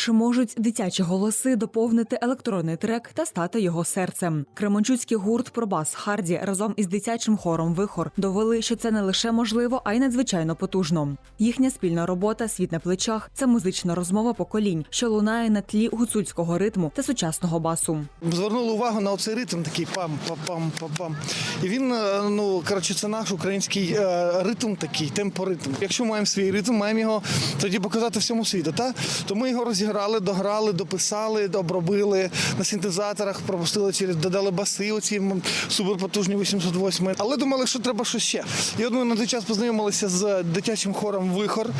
Чи можуть дитячі голоси доповнити електронний трек та стати його серцем? Кременчуцький гурт Пробас Харді разом із дитячим хором Вихор довели, що це не лише можливо, а й надзвичайно потужно. Їхня спільна робота Світ на плечах це музична розмова поколінь, що лунає на тлі гуцульського ритму та сучасного басу. Звернули увагу на оцей ритм, такий пам пам пам пам І він, е, ну коротше, це наш український е, ритм, такий темпоритм. Якщо маємо свій ритм, маємо його тоді показати всьому світу. Та то ми його розіграли, дограли, дописали, обробили на синтезаторах, пропустили через додали баси. Оці суперпотужні 808. Але думали, що треба щось ще. І от ми на той час познайомилися з дитячим хором Вихор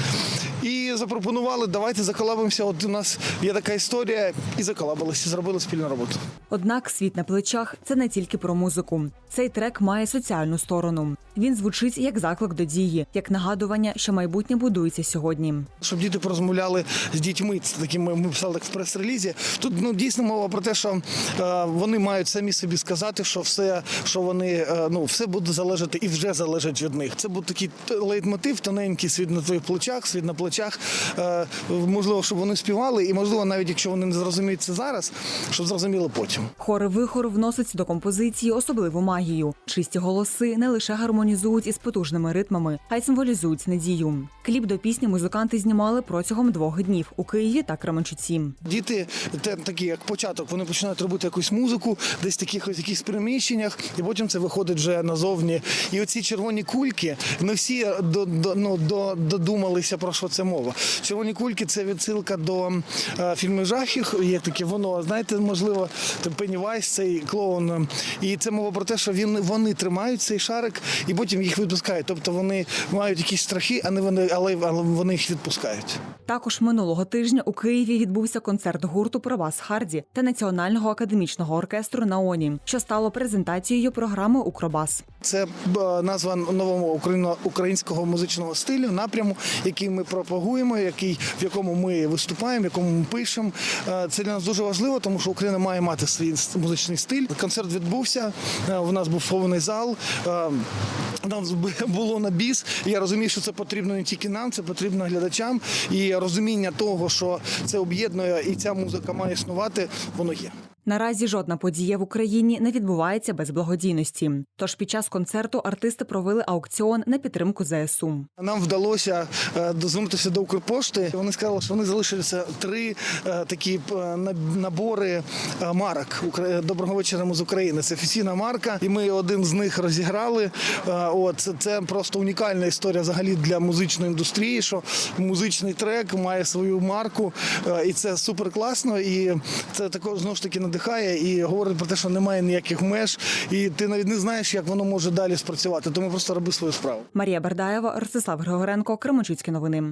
і запропонували, давайте заколабимося. От у нас є така історія, і заколабилися, зробили спільну роботу. Однак світ на плечах це не тільки про музику. Цей трек має соціальну сторону. Він звучить як заклик до дії, як нагадування, що майбутнє будується сьогодні. Щоб діти порозмовляли з дітьми, це такі ми, ми писали в прес-релізі. Тут ну дійсно мова про те, що е, вони мають самі собі сказати, що все, що вони е, ну все буде залежати і вже залежить від них. Це був такий лейтмотив, тоненький світ на твоїх плечах, світ на плечах. Е, можливо, щоб вони співали, і можливо, навіть якщо вони не зрозуміють це зараз, щоб зрозуміли потім. Хори вихор вносить до композиції особливу магію. Чисті голоси не лише гармонізують із потужними ритмами, а й символізують надію. Кліп до пісні музиканти знімали протягом двох днів у Києві та Кременчуці. Діти, те, такі як початок, вони починають робити якусь музику, десь в таких ось якихось приміщеннях, і потім це виходить вже назовні. І оці червоні кульки, не всі до, до, ну, до, додумалися про що це мова. Червоні кульки це відсилка до е, фільму жахів. Є таке воно, знаєте, можливо, Пеннівайс, цей клоун. І це мова про те, що він вони тримають цей шарик і потім їх відпускають. Тобто вони мають якісь страхи, а не вони, але, але вони їх відпускають. Також минулого тижня у Києві відбувся концерт гурту Пробас Харді та Національного академічного оркестру Наоні, що стало презентацією програми Укробас. Це е, назва нового українського музичного стилю, напряму, який ми пропагуємо, який в якому ми виступаємо, в якому ми пишемо. Е, Це для нас дуже важливо, тому що Україна має мати свій музичний стиль. Концерт відбувся. е, У нас був повний зал. Зб- було на біс. Я розумію, що це потрібно не тільки нам, це потрібно глядачам. І розуміння того, що це об'єднує і ця музика має існувати, воно є. Наразі жодна подія в Україні не відбувається без благодійності. Тож під час концерту артисти провели аукціон на підтримку ЗСУ. Нам вдалося е, дозвонитися до Укрпошти. Вони сказали, що вони залишилися три е, такі е, набори марок Доброго вечора з України. Це офіційна марка, і ми один з них розіграли. От це, просто унікальна історія взагалі для музичної індустрії. Що музичний трек має свою марку, і це супер класно. І це також знову ж таки надихає і говорить про те, що немає ніяких меж, і ти навіть не знаєш, як воно може далі спрацювати. Тому просто роби свою справу. Марія Бердаєва, Ростислав Григоренко, Кременчуцькі новини.